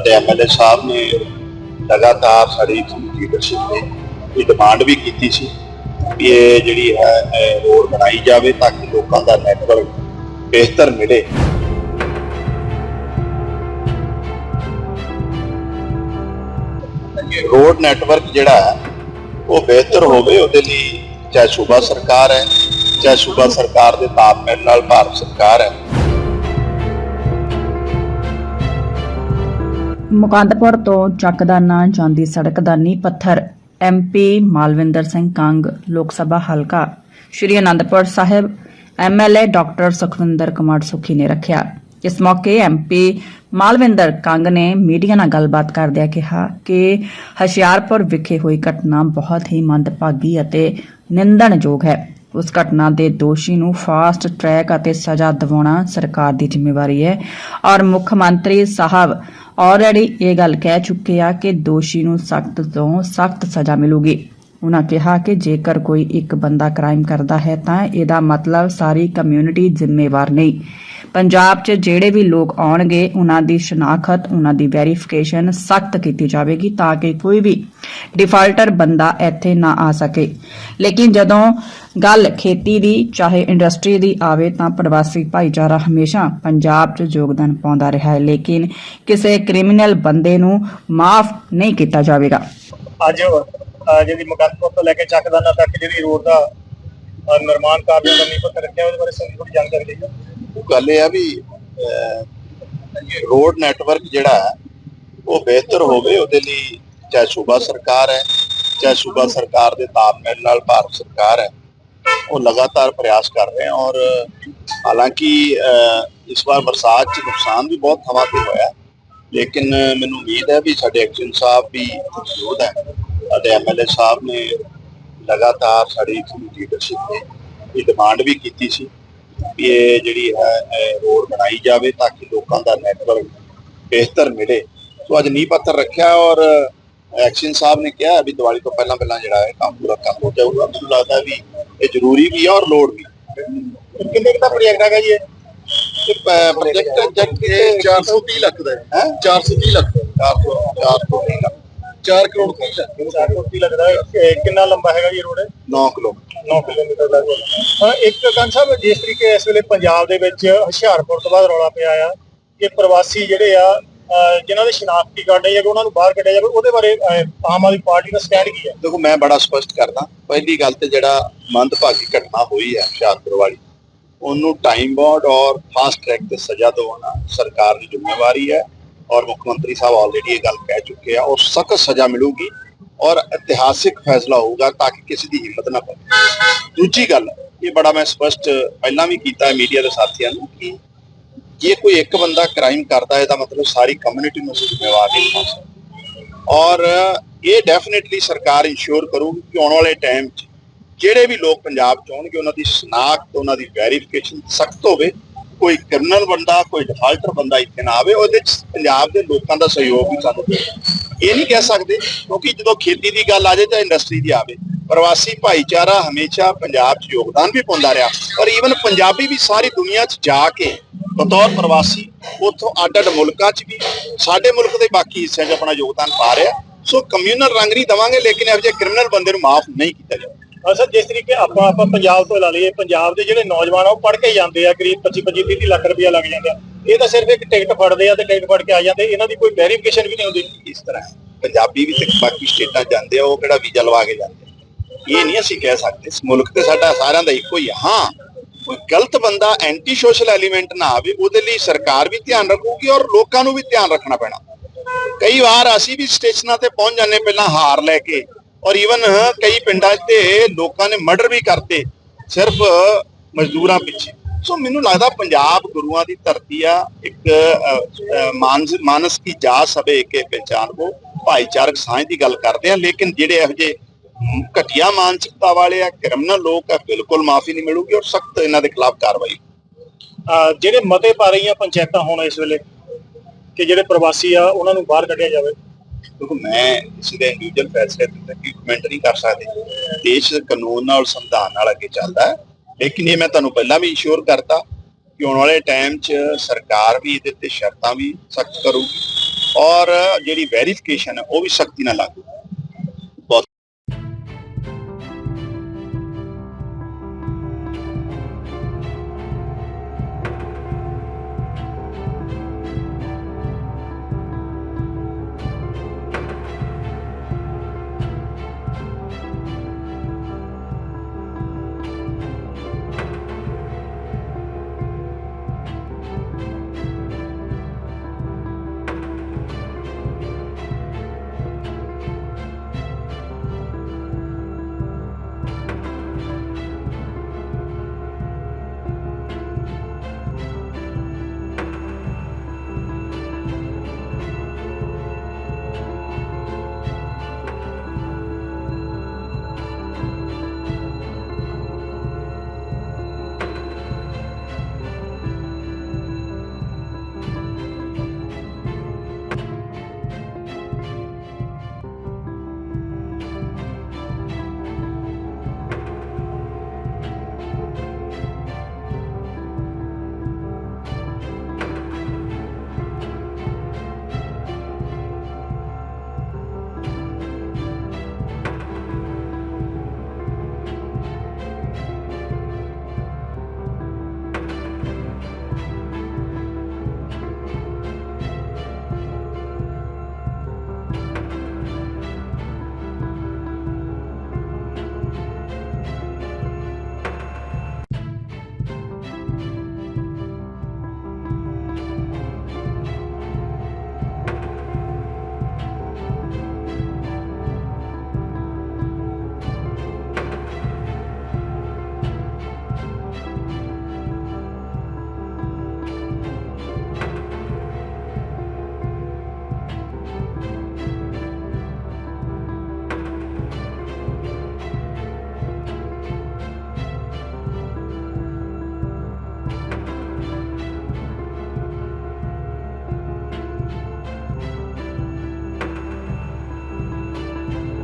ਅਤੇ ਐਮਐਲਏ ਸਾਹਿਬ ਨੇ ਲਗਾਤਾਰ ਸਾਡੀ ਲੀਡਰਸ਼ਿਪ ਨੇ ਇਹ ਡਿਮਾਂਡ ਵੀ ਕੀਤੀ ਸੀ ਕਿ ਇਹ ਜਿਹੜੀ ਹੈ ਰੋਡ ਬਣਾਈ ਜਾਵੇ ਤਾਂ ਕਿ ਲੋਕਾਂ ਦਾ ਨੈਟਵਰਕ ਬਿਹਤਰ ਮਿਲੇ। ਰੋਡ ਨੈਟਵਰਕ ਜਿਹੜਾ ਹੈ, ਉਹ ਬਿਹਤਰ ਹੋਵੇ, ਉਹਦੇ ਲਈ ਚਾਹੇ ਸੂਬਾ ਸਰਕਾਰ ਹੈ, ਚਾਹੇ ਸੂਬਾ ਸਰਕਾਰ ਦੇ ਤਾਲਮੇਲ ਨਾਲ ਭਾਰਤ ਸਰਕਾਰ ਹੈ ਮੁਕੰਦਪੁਰ ਤੋਂ ਚੱਕਦਾਨਾ ਜਾਂਦੀ ਸੜਕ ਦਾ ਨੀਂਹ ਪੱਥਰ। ਐਮਪੀ ਮਾਲਵਿੰਦਰ ਸਿੰਘ ਕੰਗ, ਲੋਕ ਸਭਾ ਹਲਕਾ। ਸ਼੍ਰੀ ਅਨੰਦਪੁਰ ਸਾਹਿਬ ਐਮਐਲਏ ਡਾਕਟਰ ਸੁਖਵਿੰਦਰ ਕੁਮਾਰ ਸੁਖੀ ਨੇ ਰੱਖਿਆ। ਇਸ ਮੌਕੇ ਐਮਪੀ ਮਾਲਵਿੰਦਰ ਕੰਗ ਨੇ ਮੀਡੀਆ ਨਾਲ ਗੱਲਬਾਤ ਕਰਦਿਆਂ ਕਿਹਾ ਕਿ ਹਸ਼ਿਆਰਪੁਰ ਵਿਖੇ ਹੋਈ ਘਟਨਾ ਬਹੁਤ ਹੀ ਮੰਦਭਾਗੀ ਅਤੇ ਨਿੰਦਣਯੋਗ ਹੈ। ਉਸ ਘਟਨਾ ਦੇ ਦੋਸ਼ੀ ਨੂੰ ਫਾਸਟ ਟਰੈਕ ਅਤੇ ਸਜ਼ਾ ਦਿਵਾਉਣਾ ਸਰਕਾਰ ਦੀ ਜ਼ਿੰਮੇਵਾਰੀ ਹੈ ਔਰ ਮੁੱਖ ਮੰਤਰੀ ਸਾਹਿਬ ਆਲਰੇਡੀ ਇਹ ਗੱਲ ਕਹਿ ਚੁੱਕੇ ਆ ਕਿ ਦੋਸ਼ੀ ਨੂੰ ਸਖਤ ਤੋਂ ਸਖਤ ਸਜ਼ਾ ਮਿਲੂਗੀ। ਉਹਨਾਂ ਕਿਹਾ ਕਿ ਜੇਕਰ ਕੋਈ ਇੱਕ ਬੰਦਾ ਕ੍ਰਾਈਮ ਕਰਦਾ ਹੈ ਤਾਂ ਇਹਦਾ ਮਤਲਬ ਸਾਰੀ ਕਮਿਊਨਿਟੀ ਜ਼ਿੰਮੇਵਾਰ ਨਹੀਂ। ਪੰਜਾਬ 'ਚ ਜਿਹੜੇ ਵੀ ਲੋਕ ਆਉਣਗੇ ਉਹਨਾਂ ਦੀ ਸ਼ਨਾਖਤ ਉਹਨਾਂ ਦੀ ਵੈਰੀਫਿਕੇਸ਼ਨ ਸਖਤ ਕੀਤੀ ਜਾਵੇਗੀ ਤਾਂ ਕਿ ਕੋਈ ਵੀ ਡਿਫਾਲਟਰ ਬੰਦਾ ਇੱਥੇ ਨਾ ਆ ਸਕੇ। ਲੇਕਿਨ ਜਦੋਂ ਗੱਲ ਖੇਤੀ ਦੀ ਚਾਹੇ ਇੰਡਸਟਰੀ ਦੀ ਆਵੇ ਤਾਂ ਪ੍ਰਵਾਸੀ ਭਾਈਚਾਰਾ ਹਮੇਸ਼ਾ ਪੰਜਾਬ 'ਚ ਯੋਗਦਾਨ ਪਾਉਂਦਾ ਰਿਹਾ ਹੈ। ਲੇਕਿਨ ਕਿਸੇ ਕ੍ਰਿਮੀਨਲ ਬੰਦੇ ਨੂੰ ਮਾਫ ਨਹੀਂ ਕੀਤਾ ਜਾਵੇਗਾ। ਅੱਜ ਜਿਹੜੀ ਮੁਕੱਦਮਾ ਤੋਂ ਲੈ ਕੇ ਚੱਕਦਾਨਾ ਤੱਕ ਜਿਹੜੀ ਰੋਡ ਦਾ ਨਿਰਮਾਣ ਕਾਰਜ ਦਾ ਨੀਂਹ ਪੱਥਰ ਰੱਖਿਆ ਉਹਦੇ ਬਾਰੇ ਸਾਨੂੰ ਥੋੜੀ ਜਾਣਕਾਰੀ ਦਿਓ। ਉਹ ਗੱਲ ਇਹ ਆ ਵੀ ਰੋਡ ਨੈਟਵਰਕ ਜਿਹੜਾ ਉਹ ਬਿਹਤਰ ਹੋਵੇ ਉਹਦੇ ਲਈ ਚਾਹੇ ਸੂਬਾ ਸਰਕਾਰ ਹੈ ਚਾਹੇ ਸੂਬਾ ਸਰਕਾਰ ਦੇ ਤਾਲਮੇਲ ਨਾਲ ਭਾਰਤ ਸਰਕਾਰ ਹੈ ਉਹ ਲਗਾਤਾਰ ਪ੍ਰਯਾਸ ਕਰ ਰਹੇ ਹਨ ਔਰ ਹਾਲਾਂਕਿ ਅਹ, ਇਸ ਵਾਰ ਬਰਸਾਤ 'ਚ ਨੁਕਸਾਨ ਵੀ ਬਹੁਤ ਥਾਵਾਂ ਤੇ ਹੋਇਆ ਲੇਕਿਨ ਮੈਨੂੰ ਉਮੀਦ ਹੈ ਵੀ ਸਾਡੇ ਐਕਸ਼ਨ ਸਾਹਿਬ ਵੀ ਮੌਜੂਦ ਹੈ। ਸਾਡੇ ਐਮਐਲਏ ਸਾਹਿਬ ਨੇ ਲਗਾਤਾਰ ਸਾਡੀ ਲੀਡਰਸ਼ਿਪ ਨੇ ਇਹ ਡਿਮਾਂਡ ਵੀ ਕੀਤੀ ਸੀ ਵੀ ਇਹ ਜਿਹੜੀ ਹੈ ਰੋਡ ਬਣਾਈ ਜਾਵੇ ਤਾਂ ਕਿ ਲੋਕਾਂ ਦਾ ਨੈਟਵਰਕ ਬਿਹਤਰ ਮਿਲੇ। ਸੋ ਅੱਜ ਨੀਂਹ ਪੱਥਰ ਰੱਖਿਆ ਔਰ ਐਕਸ਼ਨ ਸਾਹਿਬ ਨੇ ਕਿਹਾ ਵੀ ਦੀਵਾਲੀ ਤੋਂ ਪਹਿਲਾਂ ਪਹਿਲਾਂ ਜਿਹੜਾ ਹੈ ਕੰਮ ਪੂਰਾ ਕੰਮ ਹੋ ਜਾਊਗਾ। ਮੈਨੂੰ ਲੱਗਦਾ ਵੀ ਇਹ ਜ਼ਰੂਰੀ ਵੀ ਹੈ ਔਰ ਲੋੜ ਵੀ। ਕਿੰਨੇ ਕੁ ਦਾ ਪ੍ਰੋਜੈਕਟ ਹੈਗਾ ਜੀ ਇਹ? ਪ੍ਰੋਜੈਕਟ ਜੱਟ 430 ਲੱਖ ਦਾ ਹੈ। 430 ਲੱਖ। 400 430 ਲੱਖ। 4 ਕਰੋੜ 30 ਲੱਖ। 4 ਕੋਟੀ ਲੱਗਦਾ ਹੈ। ਇਹ ਕਿੰਨਾ ਲੰਬਾ ਹੈਗਾ ਜੀ ਰੋਡ? 9 ਕਿਲੋਮੀਟਰ 9 ਕਿਲੋਮੀਟਰ ਦਾ ਹਾਂ ਇੱਕ ਕੰਨ ਸਾਹਿਬ ਜਿਸ ਤਰੀਕੇ ਇਸ ਵੇਲੇ ਪੰਜਾਬ ਦੇ ਵਿੱਚ ਹੁਸ਼ਿਆਰਪੁਰ ਤੋਂ ਬਾਅਦ ਰੌਲਾ ਪਿਆ ਆ ਕਿ ਪ੍ਰਵਾਸੀ ਜਿਹੜੇ ਆ ਜਿਨ੍ਹਾਂ ਦੇ ਸ਼ਨਾਖਤੀ ਕਾਰਡ ਹੈ ਜਾਂ ਉਹਨਾਂ ਨੂੰ ਬਾਹਰ ਕੱਢਿਆ ਜਾਵੇ, ਉਹਦੇ ਬਾਰੇ ਆਮ ਆਦਮੀ ਪਾਰਟੀ ਦਾ ਸਟੈਂਡ ਕੀ ਹੈ ਦੇਖੋ, ਮੈਂ ਬੜਾ ਸਪਸ਼ਟ ਕਰਦਾ। ਪਹਿਲੀ ਗੱਲ ਤੇ ਜਿਹੜਾ ਮੰਦਭਾਗੀ ਘਟਨਾ ਹੋਈ ਹੈ ਹੁਸ਼ਿਆਰਪੁਰ ਵਾਲੀ, ਉਹਨੂੰ ਟਾਈਮ ਬਾਉਂਡ ਔਰ ਫਾਸਟ ਟਰੈਕ ਤੇ ਸਜ਼ਾ ਦਿਵਾਉਣਾ ਸਰਕਾਰ ਦੀ ਜ਼ਿੰਮੇਵਾਰੀ ਹੈ ਔਰ ਮੁੱਖ ਮੰਤਰੀ ਸਾਹਿਬ ਆਲਰੇਡੀ ਇਹ ਗੱਲ ਕਹਿ ਚੁੱਕੇ ਆ ਔਰ ਸਖਤ ਸਜ਼ਾ ਮਿਲੂਗੀ ਔਰ ਇਤਿਹਾਸਿਕ ਫੈਸਲਾ ਹੋਊਗਾ ਤਾਂ ਕਿ ਕਿਸੇ ਦੀ ਹਿੰਮਤ ਨਾ ਪਵੇ। ਦੂਜੀ ਗੱਲ, ਇਹ ਬੜਾ ਮੈਂ ਸਪਸ਼ਟ ਪਹਿਲਾਂ ਵੀ ਕੀਤਾ ਮੀਡੀਆ ਦੇ ਸਾਥੀਆਂ ਨੂੰ ਕਿ ਜੇ ਕੋਈ ਇੱਕ ਬੰਦਾ ਕ੍ਰਾਈਮ ਕਰਦਾ ਹੈ ਤਾਂ ਮਤਲਬ ਸਾਰੀ ਕਮਿਊਨਿਟੀ ਨੂੰ ਜ਼ਿੰਮੇਵਾਰ ਨਹੀਂ ਬਣਾ ਸਕਦੇ। ਔਰ ਇਹ ਡੈਫੀਨਿਟਲੀ ਸਰਕਾਰ ਇਨਸ਼ੋਰ ਕਰੂਗੀ ਕਿ ਆਉਣ ਵਾਲੇ ਟਾਈਮ 'ਚ ਜਿਹੜੇ ਵੀ ਲੋਕ ਪੰਜਾਬ 'ਚ ਆਉਣਗੇ, ਉਹਨਾਂ ਦੀ ਸ਼ਨਾਖਤ, ਉਹਨਾਂ ਦੀ ਵੈਰੀਫਿਕੇਸ਼ਨ ਸਖਤ ਹੋਵੇ। ਕੋਈ ਕ੍ਰਿਮੀਨਲ ਬੰਦਾ, ਕੋਈ ਡਿਫਾਲਟਰ ਬੰਦਾ ਇੱਥੇ ਨਾ ਆਵੇ, ਉਹਦੇ 'ਚ ਪੰਜਾਬ ਦੇ ਲੋਕਾਂ ਦਾ ਸਹਿਯੋਗ ਵੀ ਸਾਨੂੰ ਦੇ ਇਹ ਨਹੀਂ ਕਹਿ ਸਕਦੇ, ਕਿਉਂਕਿ ਜਦੋਂ ਖੇਤੀ ਦੀ ਗੱਲ ਆ ਜਾਏ ਤਾਂ ਇੰਡਸਟਰੀ ਦੀ ਆਵੇ। ਪ੍ਰਵਾਸੀ ਭਾਈਚਾਰਾ ਹਮੇਸ਼ਾ ਪੰਜਾਬ 'ਚ ਯੋਗਦਾਨ ਵੀ ਪਾਉਂਦਾ ਰਿਹਾ। ਪਰ ਈਵਨ ਪੰਜਾਬੀ ਵੀ ਸਾਰੀ ਦੁਨੀਆ 'ਚ ਜਾ ਕੇ ਬਤੌਰ ਪ੍ਰਵਾਸੀ ਉੱਥੋਂ ਅੱਡ ਅੱਡ ਮੁਲਕਾਂ 'ਚ ਵੀ ਸਾਡੇ ਮੁਲਕ ਦੇ ਬਾਕੀ ਹਿੱਸਿਆਂ 'ਚ ਆਪਣਾ ਯੋਗਦਾਨ ਪਾ ਰਿਹਾ ਸੋ ਕਮਿਊਨਲ ਰੰਗ ਨਹੀਂ ਦਵਾਂਗੇ ਲੇਕਿਨ ਇਹੋ ਜਿਹੇ ਕ੍ਰਿਮੀਨਲ ਬੰਦੇ ਨੂੰ ਮਾਫ ਨਹੀਂ ਕੀਤਾ ਜਾਵੇ ਅਸਲ ਜਿਸ ਤਰੀਕੇ ਆਪਾਂ ਆਪਾਂ ਪੰਜਾਬ ਤੋਂ ਲਾ ਲਈਏ ਪੰਜਾਬ ਦੇ ਜਿਹੜੇ ਨੌਜਵਾਨ ਆ ਉਹ ਪੜ੍ਹ ਕੇ ਜਾਂਦੇ ਆ ਕਰੀਬ 25 25 30 ਲੱਖ ਰੁਪਇਆ ਲੱਗ ਜਾਂਦਾ ਇਹ ਤਾਂ ਸਿਰਫ ਇੱਕ ਟਿਕਟ ਫੜਦੇ ਆ ਤੇ ਟਿਕਟ ਫੜ ਕੇ ਆ ਜਾਂਦੇ ਇਹਨਾਂ ਦੀ ਕੋਈ ਵੈਰੀਫਿਕੇਸ਼ਨ ਵੀ ਨਹੀਂ ਹੁੰਦੀ ਇਸ ਤਰ੍ਹਾਂ। ਪੰਜਾਬੀ ਵੀ ਤੇ ਬਾਕੀ ਸਟੇਟਾਂ ਜਾਂਦੇ ਆ ਉਹ ਕਿਹੜਾ ਵੀਜ਼ਾ ਲਵਾ ਕੇ ਜਾਂਦੇ। ਇਹ ਨਹੀਂ ਅਸੀਂ ਕਹਿ ਸਕਦੇ ਇਸ ਮੁਲਕ ਤੇ ਸਾਡਾ ਸਾਰਿਆਂ ਦਾ ਇੱਕੋ ਹੀ ਆ ਹਾਂ ਕੋਈ ਗਲਤ ਬੰਦਾ ਐਂਟੀ ਸੋਸ਼ਲ ਐਲੀਮੈਂਟ ਨਾ ਆਵੇ, ਉਹਦੇ ਲਈ ਸਰਕਾਰ ਵੀ ਧਿਆਨ ਰੱਖੂਗੀ ਔਰ ਲੋਕਾਂ ਨੂੰ ਵੀ ਧਿਆਨ ਰੱਖਣਾ ਪੈਣਾ। ਕਈ ਵਾਰ ਅਸੀਂ ਵੀ ਸਟੇਸ਼ਨਾਂ ਤੇ ਪਹੁੰਚ ਜਾਂਦੇ ਪਹਿਲਾਂ ਹਾਰ ਲੈ ਕੇ ਔਰ ਈਵਨ ਕਈ ਪਿੰਡਾਂ ਤੇ ਲੋਕਾਂ ਨੇ ਮਰਡਰ ਵੀ ਕਰਤੇ, ਸਿਰਫ ਮਜ਼ਦੂਰਾਂ ਪਿੱਛੇ। ਸੋ ਮੈਨੂੰ ਲੱਗਦਾ ਪੰਜਾਬ ਗੁਰੂਆਂ ਦੀ ਧਰਤੀ ਆ, ਇੱਕ ਮਾਨਸ ਮਾਨਸ ਕੀ ਜਾ ਸਭੇ ਕੇ ਪਹਿਚਾਨ ਕੋ ਭਾਈਚਾਰਕ ਸਾਂਝ ਦੀ ਗੱਲ ਕਰਦੇ ਆ, ਲੇਕਿਨ ਜਿਹੜੇ ਇਹੋ ਜਿਹੇ ਘਟੀਆ ਮਾਨਸਿਕਤਾ ਵਾਲੇ ਆ ਕ੍ਰਿਮੀਨਲ ਲੋਕ ਆ ਬਿਲਕੁਲ ਮਾਫੀ ਨਹੀਂ ਮਿਲੂਗੀ ਔਰ ਸਖਤ ਇਹਨਾਂ ਦੇ ਖਿਲਾਫ ਕਾਰਵਾਈ। ਜਿਹੜੇ ਮਤੇ ਪਾ ਰਹੀਆਂ ਪੰਚਾਇਤਾਂ ਹੁਣ ਇਸ ਵੇਲੇ ਕਿ ਜਿਹੜੇ ਪ੍ਰਵਾਸੀ ਆ ਉਹਨਾਂ ਨੂੰ ਬਾਹਰ ਕੱਢਿਆ ਜਾਵੇ। ਕਿਉਂਕਿ ਮੈਂ ਦੇ ਇੰਡੀਵਿਜੂਅਲ ਫੈਸਲੇ ਤੇ ਕੋਈ ਕਮੈਂਟ ਨਹੀਂ ਕਰ ਸਕਦੇ। ਦੇਸ਼ ਕਾਨੂੰਨ ਨਾਲ ਸੰਵਿਧਾਨ ਨਾਲ ਅੱਗੇ ਚੱਲਦਾ ਹੈ। ਲੇਕਿਨ ਇਹ ਮੈਂ ਤੁਹਾਨੂੰ ਪਹਿਲਾਂ ਵੀ ਇਨਸ਼ੋਰ ਕਰਤਾ ਕਿ ਆਉਣ ਵਾਲੇ ਟਾਈਮ 'ਚ ਸਰਕਾਰ ਵੀ ਇਹਦੇ ਤੇ ਸ਼ਰਤਾਂ ਵੀ ਸਖਤ ਕਰੂਗੀ ਔਰ ਜਿਹੜੀ ਵੈਰੀਫਿਕੇਸ਼ਨ ਹੈ ਉਹ ਵੀ ਸਖਤੀ ਨਾਲ ਲਾਗੂ